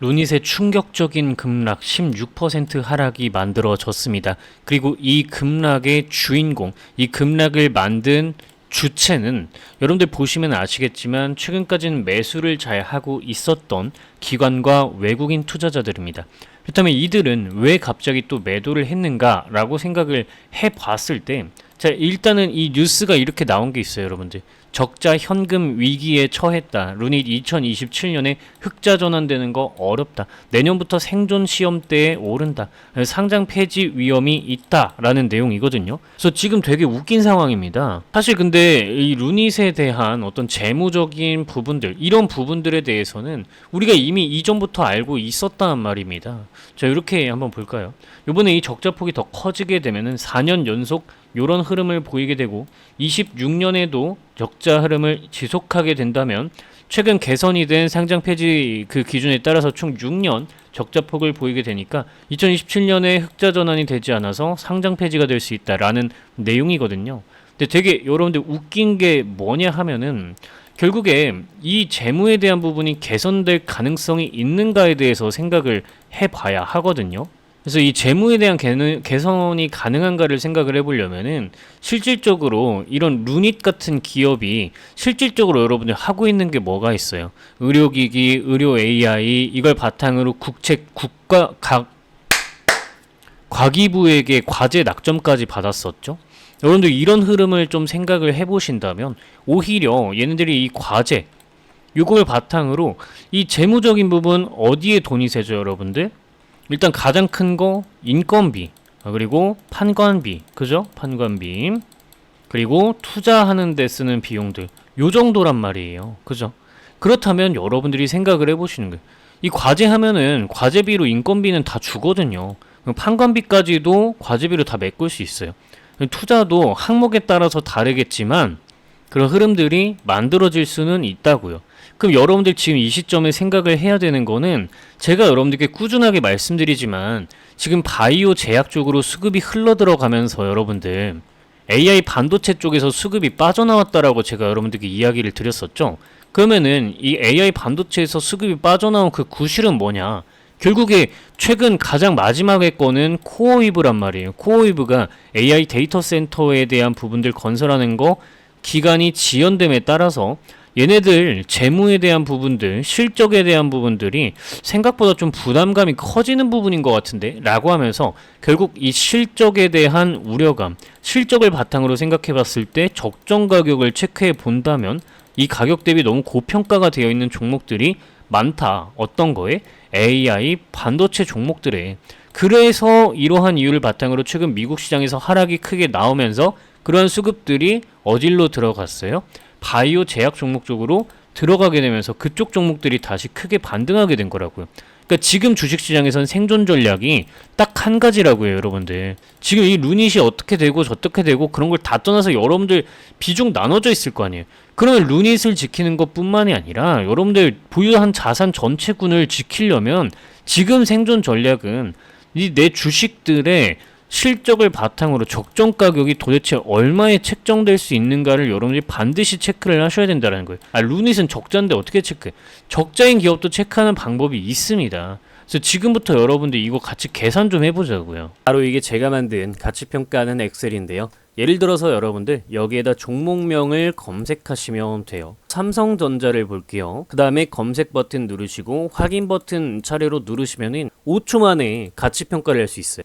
루닛의 충격적인 급락 16% 하락이 만들어졌습니다. 그리고 이 급락의 주인공, 이 급락을 만든 주체는 여러분들 보시면 아시겠지만 최근까지는 매수를 잘 하고 있었던 기관과 외국인 투자자들입니다. 그렇다면 이들은 왜 갑자기 또 매도를 했는가라고 생각을 해 봤을 때 자, 일단은 이 뉴스가 이렇게 나온 게 있어요, 여러분들. 적자 현금 위기에 처했다. 루닛 2027년에 흑자 전환되는 거 어렵다. 내년부터 생존 시험대에 오른다. 상장 폐지 위험이 있다라는 내용이거든요. 그래서 지금 되게 웃긴 상황입니다. 사실 근데 이 루닛에 대한 어떤 재무적인 부분들 이런 부분들에 대해서는 우리가 이미 이전부터 알고 있었단 말입니다. 자 이렇게 한번 볼까요? 이번에 이 적자 폭이 더 커지게 되면은 4년 연속 이런 흐름을 보이게 되고 26년에도 적자 흐름을 지속하게 된다면 최근 개선이 된 상장 폐지 그 기준에 따라서 총 6년 적자 폭을 보이게 되니까 2027년에 흑자 전환이 되지 않아서 상장 폐지가 될 수 있다라는 내용이거든요. 근데 되게 여러분들 웃긴 게 뭐냐 하면은 결국에 이 재무에 대한 부분이 개선될 가능성이 있는가에 대해서 생각을 해봐야 하거든요. 그래서 이 재무에 대한 개선이 가능한가를 생각을 해보려면은 실질적으로 이런 루닛 같은 기업이 실질적으로 여러분들 하고 있는 게 뭐가 있어요? 의료기기, 의료 AI 이걸 바탕으로 국책 국가 각 과기부에게 과제 낙점까지 받았었죠. 여러분들 이런 흐름을 좀 생각을 해보신다면 오히려 얘네들이 이 과제 이걸 바탕으로 이 재무적인 부분 어디에 돈이 새죠, 여러분들? 일단 가장 큰 거 인건비 아, 그리고 판관비 그죠? 판관비. 그리고 투자하는 데 쓰는 비용들 요 정도란 말이에요. 그죠? 그렇다면 여러분들이 생각을 해보시는 거예요 이 과제 하면은 과제비로 인건비는 다 주거든요. 판관비까지도 과제비로 다 메꿀 수 있어요. 투자도 항목에 따라서 다르겠지만 그런 흐름들이 만들어질 수는 있다고요 그럼 여러분들 지금 이 시점에 생각을 해야 되는 거는 제가 여러분들께 꾸준하게 말씀드리지만 지금 바이오 제약 쪽으로 수급이 흘러 들어가면서 여러분들 AI 반도체 쪽에서 수급이 빠져나왔다라고 제가 여러분들께 이야기를 드렸었죠. 그러면은 이 AI 반도체에서 수급이 빠져나온 그 구실은 뭐냐? 결국에 최근 가장 마지막에 거는 코어위브란 말이에요. 코어위브가 AI 데이터 센터에 대한 부분들 건설하는 거 기간이 지연됨에 따라서 얘네들 재무에 대한 부분들, 실적에 대한 부분들이 생각보다 좀 부담감이 커지는 부분인 것 같은데 라고 하면서 결국 이 실적에 대한 우려감, 실적을 바탕으로 생각해 봤을 때 적정 가격을 체크해 본다면 이 가격 대비 너무 고평가가 되어 있는 종목들이 많다. 어떤 거에? AI, 반도체 종목들에. 그래서 이러한 이유를 바탕으로 최근 미국 시장에서 하락이 크게 나오면서 그러한 수급들이 어딜로 들어갔어요? 바이오 제약 종목 쪽으로 들어가게 되면서 그쪽 종목들이 다시 크게 반등하게 된 거라고요. 그러니까 지금 주식시장에선 생존 전략이 딱 한 가지라고요, 여러분들. 지금 이 루닛이 어떻게 되고 저떻게 되고 그런 걸 다 떠나서 여러분들 비중 나눠져 있을 거 아니에요. 그러면 루닛을 지키는 것뿐만이 아니라 여러분들 보유한 자산 전체군을 지키려면 지금 생존 전략은 이 내 주식들의 실적을 바탕으로 적정 가격이 도대체 얼마에 책정될 수 있는가를 여러분들이 반드시 체크를 하셔야 된다는 거예요. 아, 루닛은 적자인데 어떻게 체크해? 적자인 기업도 체크하는 방법이 있습니다. 그래서 지금부터 여러분들 이거 같이 계산 좀 해보자고요. 바로 이게 제가 만든 가치평가하는 엑셀인데요. 예를 들어서 여러분들 여기에다 종목명을 검색하시면 돼요. 삼성전자를 볼게요. 그 다음에 검색 버튼 누르시고 확인 버튼 차례로 누르시면 5초 만에 가치평가를 할 수 있어요.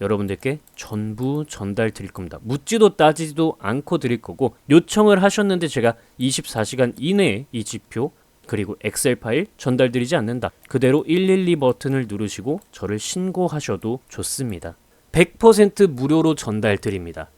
여러분들께 전부 전달 드릴 겁니다. 묻지도 따지지도 않고 드릴 거고 요청을 하셨는데 제가 24시간 이내에 이 지표 그리고 엑셀 파일 전달드리지 않는다. 그대로 112 버튼을 누르시고 저를 신고하셔도 좋습니다. 100% 무료로 전달 드립니다.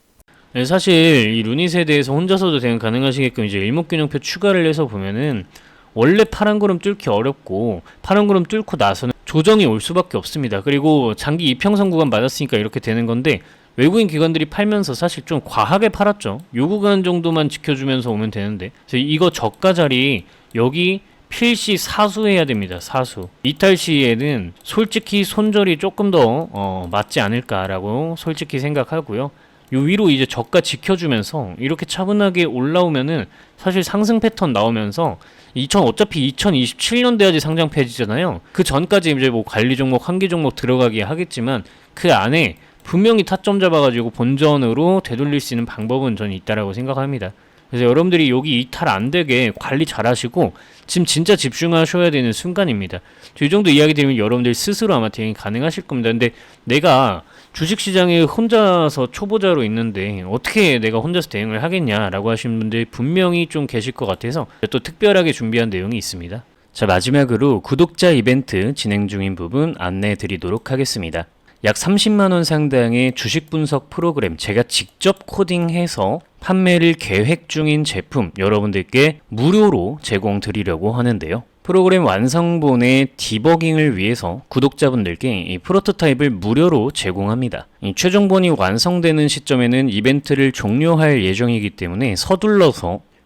네, 사실 이 루닛에 대해서 혼자서도 대응 가능하시게끔 이제 일목균형표 추가를 해서 보면은 원래 파란 구름 뚫기 어렵고 파란 구름 뚫고 나서는 조정이 올 수밖에 없습니다. 그리고 장기 이평선 구간 맞았으니까 이렇게 되는 건데 외국인 기관들이 팔면서 사실 좀 과하게 팔았죠. 요 구간 정도만 지켜주면서 오면 되는데 이거 저가 자리 여기 필시 사수해야 됩니다. 사수. 이탈 시에는 솔직히 손절이 조금 더 어, 맞지 않을까라고 솔직히 생각하고요. 요 위로 이제 저가 지켜주면서 이렇게 차분하게 올라오면은 사실 상승 패턴 나오면서 2000 어차피 2027년 돼야지 상장 폐지잖아요. 그 전까지 이제 뭐 관리 종목, 한기 종목 들어가기 하겠지만 그 안에 분명히 타점 잡아가지고 본전으로 되돌릴 수 있는 방법은 저는 있다라고 생각합니다. 그래서 여러분들이 여기 이탈 안 되게 관리 잘 하시고 지금 진짜 집중하셔야 되는 순간입니다. 이 정도 이야기 드리면 여러분들 스스로 아마 대응이 가능하실 겁니다. 근데 내가 주식시장에 혼자서 초보자로 있는데 어떻게 내가 혼자서 대응을 하겠냐라고 하시는 분들이 분명히 좀 계실 것 같아서 또 특별하게 준비한 내용이 있습니다. 자, 마지막으로 구독자 이벤트 진행 중인 부분 안내해 드리도록 하겠습니다. 약 30만 원 상당의 주식 분석 프로그램 제가 직접 코딩해서 판매를 계획 중인 제품 여러분들께 무료로 제공 드리려고 하는데요. 프로그램 완성본의 디버깅을 위해서 구독자분들께 이 프로토타입을 무료로 제공합니다. 이 최종본이 완성되는 시점에는 이벤트를 종료할 예정이기 때문에 서둘러서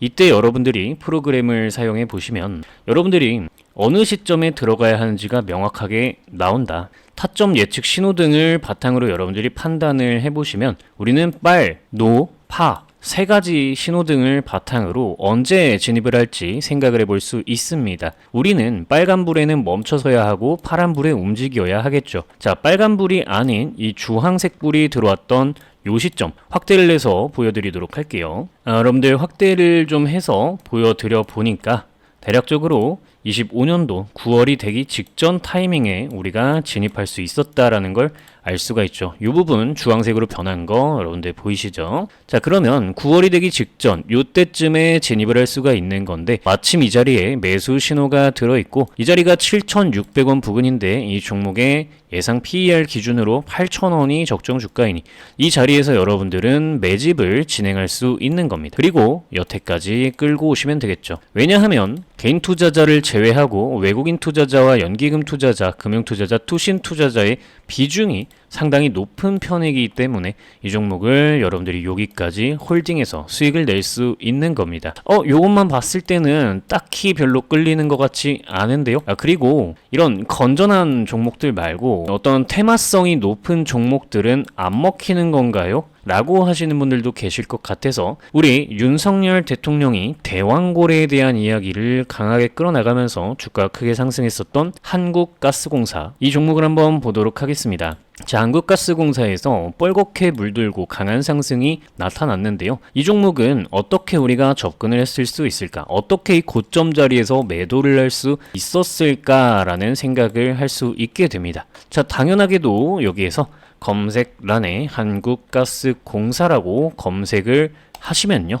이때 여러분들이 프로그램을 사용해 보시면 여러분들이 어느 시점에 들어가야 하는지가 명확하게 나온다. 타점 예측 신호등을 바탕으로 여러분들이 판단을 해보시면 우리는 빨, 노, 파, 세 가지 신호등을 바탕으로 언제 진입을 할지 생각을 해볼 수 있습니다. 우리는 빨간불에는 멈춰서야 하고 파란불에 움직여야 하겠죠. 자, 빨간불이 아닌 이 주황색 불이 들어왔던 요 시점 확대를 해서 보여드리도록 할게요. 아, 여러분들 확대를 좀 해서 보여드려 보니까 대략적으로 25년도 9월이 되기 직전 타이밍에 우리가 진입할 수 있었다라는 걸 알 수가 있죠. 이 부분 주황색으로 변한 거 여러분들 보이시죠? 자 그러면 9월이 되기 직전 요때쯤에 진입을 할 수가 있는 건데 마침 이 자리에 매수 신호가 들어있고 이 자리가 7,600원 부근인데 이 종목의 예상 PER 기준으로 8,000원이 적정 주가이니 이 자리에서 여러분들은 매집을 진행할 수 있는 겁니다. 그리고 여태까지 끌고 오시면 되겠죠. 왜냐하면 개인 투자자를 제 외하고 외국인 투자자와 연기금 투자자, 금융 투자자, 투신 투자자의 비중이 상당히 높은 편이기 때문에 이 종목을 여러분들이 여기까지 홀딩해서 수익을 낼 수 있는 겁니다. 어, 요것만 봤을 때는 딱히 별로 끌리는 것 같지 않은데요. 아, 그리고 이런 건전한 종목들 말고 어떤 테마성이 높은 종목들은 안 먹히는 건가요? 라고 하시는 분들도 계실 것 같아서 우리 윤석열 대통령이 대왕고래에 대한 이야기를 강하게 끌어나가면서 주가가 크게 상승했었던 한국가스공사 이 종목을 한번 보도록 하겠습니다. 자, 한국가스공사에서 뻘겋게 물들고 강한 상승이 나타났는데요. 이 종목은 어떻게 우리가 접근을 했을 수 있을까? 어떻게 이 고점 자리에서 매도를 할 수 있었을까라는 생각을 할 수 있게 됩니다. 자, 당연하게도 여기에서 검색란에 한국가스공사라고 검색을 하시면요.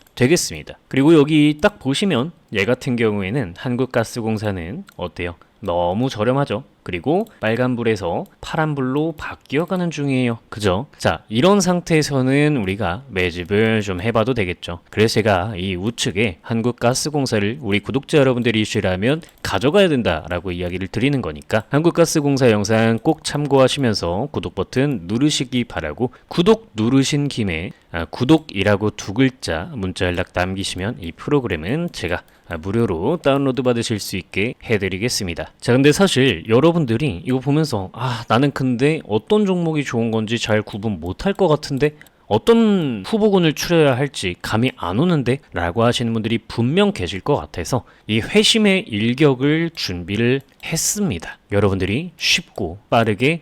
되겠습니다. 그리고 여기 딱 보시면 얘 같은 경우에는 한국가스공사는 어때요? 너무 저렴하죠. 그리고 빨간불에서 파란불로 바뀌어가는 중이에요. 그죠? 자, 이런 상태에서는 우리가 매집을 좀 해봐도 되겠죠. 그래서 제가 이 우측에 한국가스공사를 우리 구독자 여러분들이 이슈라면 가져가야 된다라고 이야기를 드리는 거니까 한국가스공사 영상 꼭 참고하시면서 구독 버튼 누르시기 바라고 구독 누르신 김에 아, 구독이라고 두 글자 문자 연락 남기시면 이 프로그램은 제가 아, 무료로 다운로드 받으실 수 있게 해드리겠습니다. 자, 근데 사실 여러 분들이 이거 보면서 아, 나는 근데 어떤 종목이 좋은 건지 잘 구분 못할 것 같은데 어떤 후보군을 추려야 할지 감이 안 오는데 라고 하시는 분들이 분명 계실 것 같아서 이 회심의 일격을 준비를 했습니다. 여러분들이 쉽고 빠르게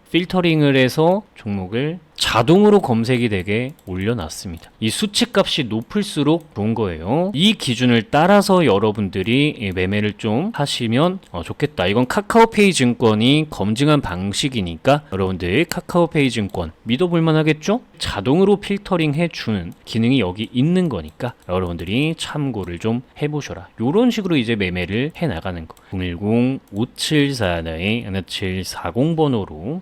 필터링을 해서 종목을 자동으로 검색이 되게 올려놨습니다. 이 수치값이 높을수록 좋은 거예요. 이 기준을 따라서 여러분들이 이 매매를 좀 하시면 어, 좋겠다. 이건 카카오페이 증권이 검증한 방식이니까 여러분들 카카오페이 증권 믿어볼 만 하겠죠? 자동으로 필터링 해주는 기능이 여기 있는 거니까 여러분들이 참고를 좀 해보셔라. 이런 식으로 이제 매매를 해나가는 거. 010-5744-1740 번호로